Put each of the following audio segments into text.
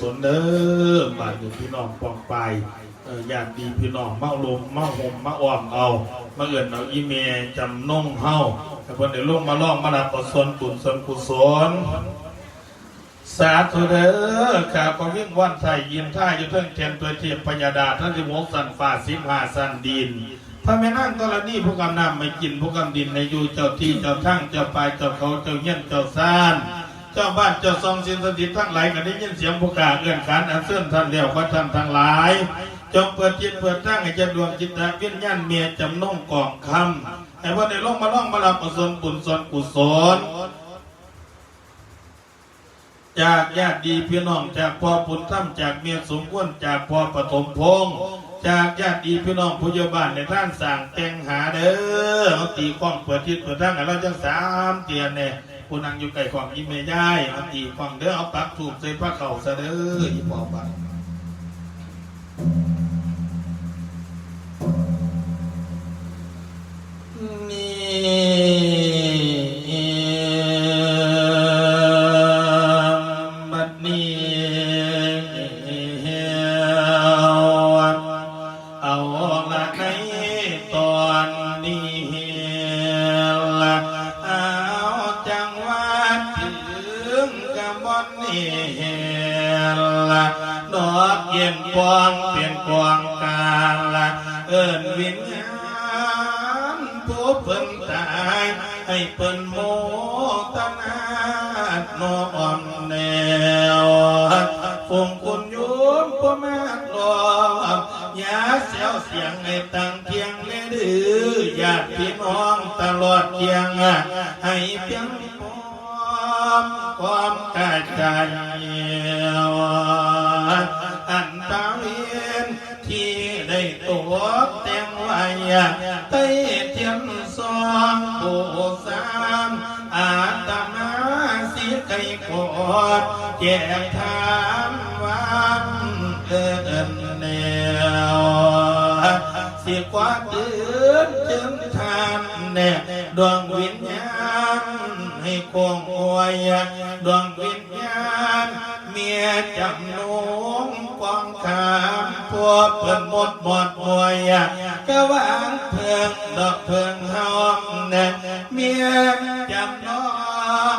สนเด้อบาดอยู่พี่น้องปองไปอยากดีพี่น้องเมาลมเมาหมมาอ้อมเอามาเอื่นเอาอีเมจำน่องเฮาแต่เพิ่นได้ลงมาล่องมารับกุศลบุญส่วนกุศลสาธุเด้อข้าพระวิ่งวันไทยยินท่าอยู่เทิงเทียนตัวเทียมพญาดาท่านสิวงสันฟ้าสิบหาสันดินพระแม่นางกรณีผู้กำนำไม่กินผู้กำดินในอยู่เจ้าที่เจ้าทั้งเจ้าปลายเจ้าเขาเจ้าเงี้ยนเจ้าซ่าน เจ้าบ้านเจ้าซองสินสถิตทั้งหลายก็ได้ยินเสียงผู้กาเอื้อนขานอันเสื่อนท่านเดียวพระท่านทั้งหลาย จงเปิดจิตเปิดตั้งให้จะดวงจิตตวิญญาณเมียจำนงกองคำให้ว่าได้ลงมาล่องมารับกุศลบุญส่วนกุศลจากญาติดีพี่น้องจากพ่อปุณธรรมจากเมียสมควรจากพ่อปฐมพงษ์จากญาติดีพี่น้องผู้ยบานในท่านสั่งแต่งหาเด้อเอาตีกล้องเปิดทิศเปิดทางให้เราจังสามเตียนเนี่ย ผู้นังอยู่ไกลของยิ้มย่ายอันตีกล้องเด้อเอาปักถูกใส่พระเข่าซะเด้ออีปอบันนี่ ให้เพิ่นโมตนาโนอ่อนแนวฟงคุณโยมพ่อมาลอบยาเสียวเสียงให้ตั้งเทียงเลดื้อญาติพี่น้องตลอดเทียงให้เพียงพร้อมความกายใจอันตาเวียนที่ได้ตัวแต่งไว้ใต้ สิไก่กอดแจกทานวันเอินแนวสิกว่าเดือนจึงทานแน่ดวงวิญญาณให้คงอวยดวงวิญญาณเมียจำนงกองขามพวกเพิ่นหมดหมดมวยก็วางเพิงดอกเพิงหอมแน่เมียจำนง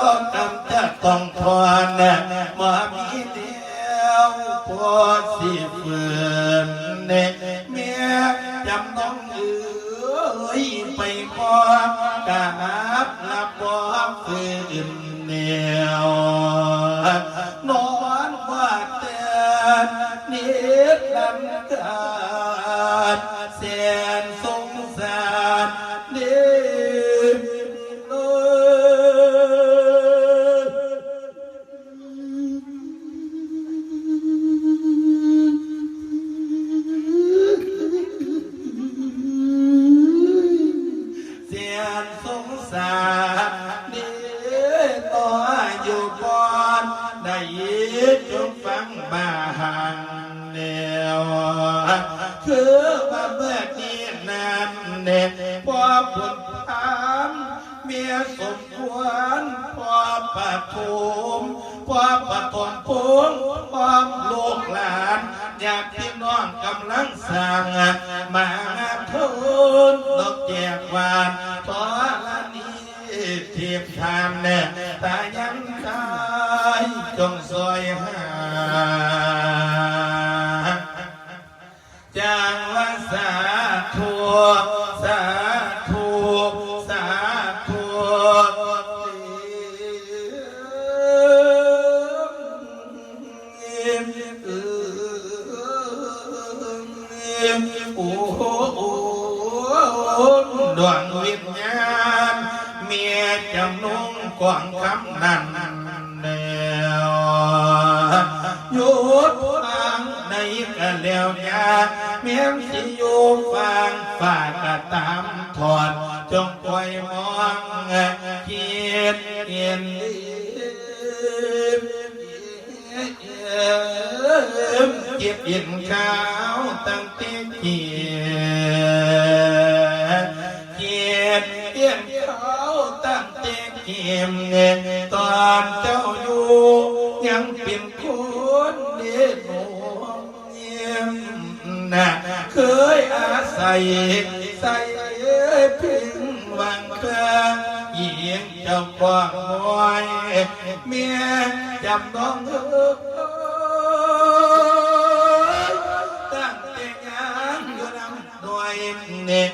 งเขากำจะต้องทอนมามีเดียวพอสิฝืนเน่เมียจำต้องเอ้ยไปพอกาบลับบ่ฝืนแนวนอนว่าเตือนนิดลำกา ปะทุมปะทนพุงพร้อมลูกหลานอยากพี่น้องกำลังสร้างมางาทุนดอกแจกวานทอละนี้เทียบทานแน่ตายังตายจงซอยหาจางว่าสาธุสา กว่างคำนั้นแนวหยุดฟังในกะแล้วยาเมียงสิอยู่ฟังฝากกะตามถอดจงคอยมองเกียดเกียนเก็บอินข้าวตั้งต่ แต่เกียมเงินตอนเจ้าอยู่ ยังเป็นคนเด็กหนเงียมนะเคยอาศัยใส่เพิงวังเคราเยียงเจ้างมวยเมียจำน้องเอ้ยตั้งแต่ยังอยู่นำหน่วยเนก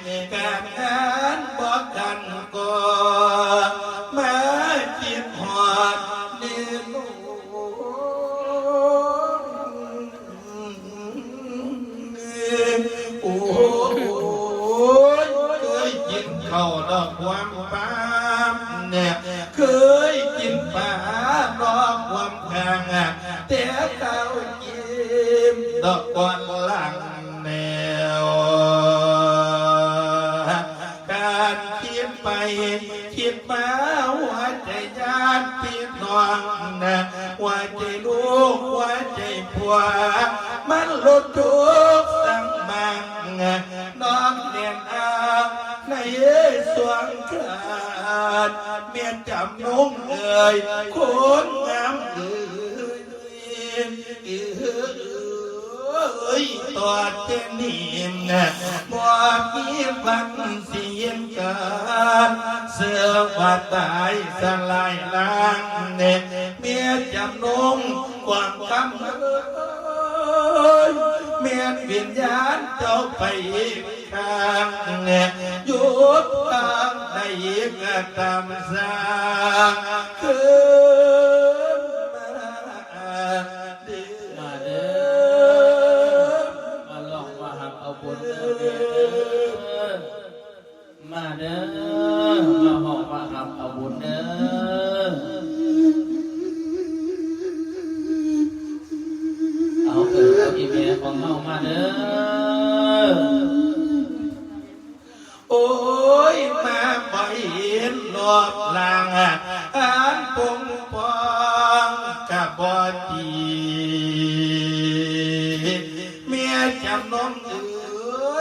แพงอะแต่ข้าวกินดอกกอนหลังแนว การคิดไปคิดมาหัวใจญาติพี่น้องนะหัวใจลูกหัวใจผัว มันลุดทุกข์สังบังน้องเรียนอาในสวงขาดเมียนจำนุ่งเอ่ยคนงามเอ่ย อ้ยตัวเจนิมนะบ่มีฟันเสียงกันเสือว่าตายสลายล้างเน็เมียจำนงความคำเอ้ยเมียวิญญาณเจ้าไปข้างเน็หยุดทางใดก็ตามสร้างคืนากเอาบุญเด้อเอาเกิดเอาอีเมลของเฮามาเด้อโอ้ยมาบ่เห็นรอบลางอ่านปงปองกับบ่ดีเมียจำนงเอ้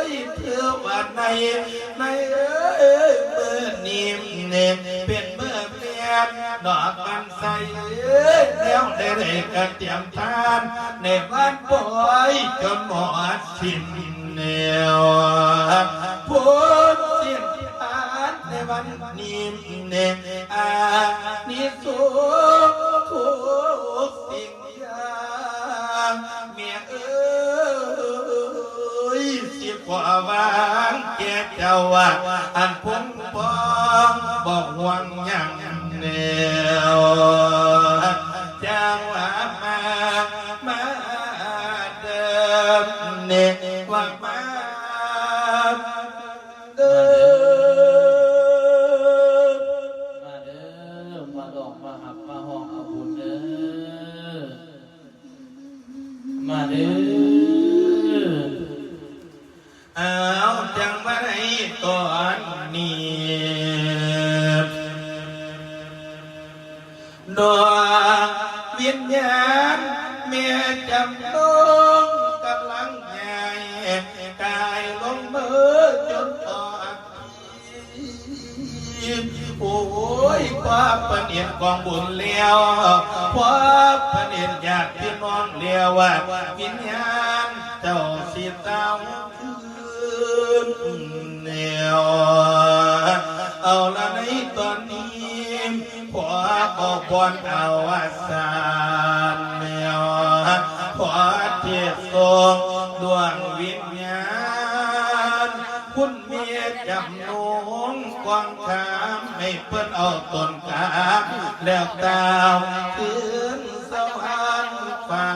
ยเธอว่าในในเอ้ยเมื่อนิ่มเนมเป็นเมื่อเมียนดอกกันใสเอ้ยแล้วได้เลยกันเตรียมทานในบ้านป่อยจนหมดสิ้นแนวพูดเสียงทานในวันนี้เนอานิสุ ก่ จำลงกำลังใหญ่กายลงมือจนทอดทีโอ้ยความประเนียนกองบุญเลี้ยวความประเนียนญาติพี่น้องเลี้ยวว่าวิญญาณเจ้าสิเต้าคืนแนวเอาละในตอนนี้ขอเอาบอลเอาอาสานแนว ขอเทียบทรงดวงวิญญาณ คุณเมียจำนงกวางขามให้เพิ่นเอาตนกาแล้วตาวคืนสวรรค์ฟ้า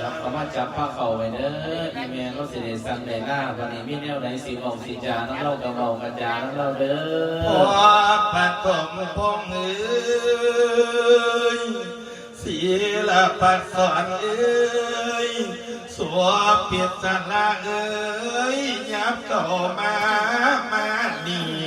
ครับเข้ามาจับผ้าเข่าไว้เด้อ เมลก็สิได้สั่งได้หน้าวันนี้มีแนวไหนสิบอกสิจาน้ำเล่ากับเมากันจาน้ำเล่าเด้อพออปฐมพงษ์เอ้ยศีลปัสสอนเอ้ยสวเปียสละเอ้ยยับต่อมามาดี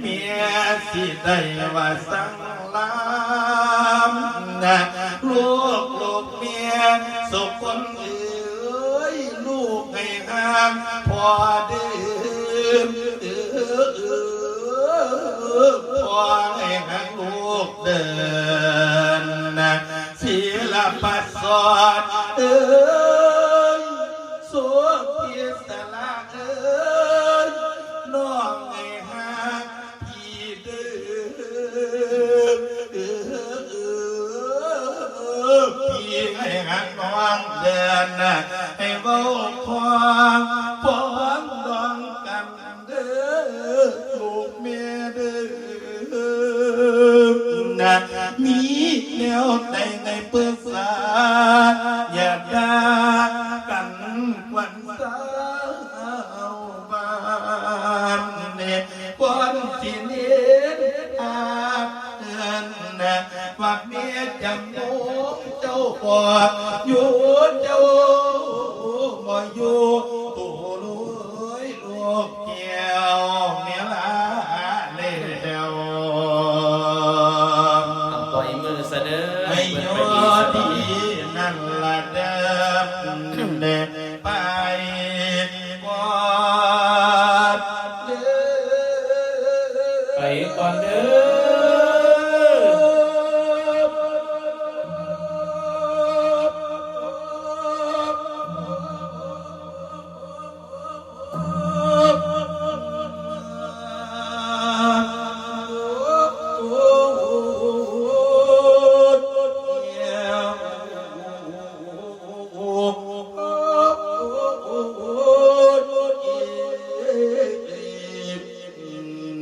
เมียสิได้ว่าสังลามนะลูกลูกเมียสุขคนเอ้ยลูกให้ห้ามพอดื่มเออเออพอให้ห้ามลูกเดินนะศิลปัสสอนเอ้ นี้แล้วใด